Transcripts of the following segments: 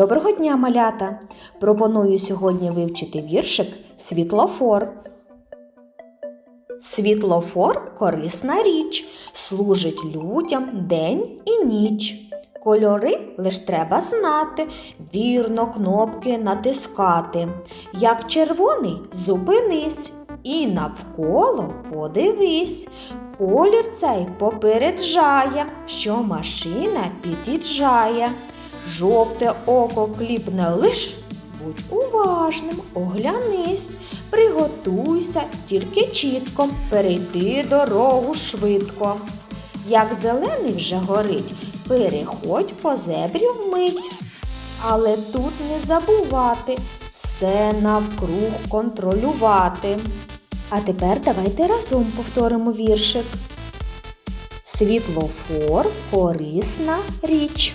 Доброго дня, малята! Пропоную сьогодні вивчити віршик Світлофор. Світлофор корисна річ, служить людям день і ніч. Кольори лиш треба знати, вірно кнопки натискати. Як червоний зупинись і навколо подивись. Колір цей попереджає, що машина під'їжджає. Жовте око кліпне лиш, будь уважним, оглянись, приготуйся тільки чітко, перейти дорогу швидко. Як зелений вже горить, переходь по зебрі вмить. Але тут не забувати все навкруг контролювати. А тепер давайте разом повторимо віршик. Світлофор корисна річ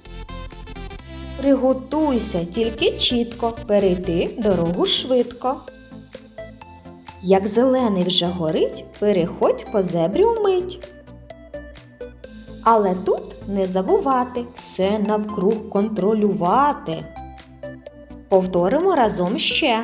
Приготуйся тільки чітко перейти дорогу швидко. Як зелений вже горить, переходь по зебрі вмить. Але тут не забувати все навкруг контролювати. Повторимо разом ще.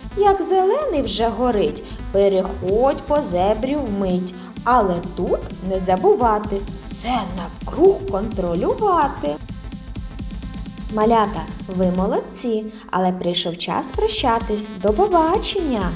Як зелений вже горить, переходь по зебрі вмить, але тут не забувати все навкруг контролювати. Малята, ви молодці, але прийшов час прощатись. До побачення!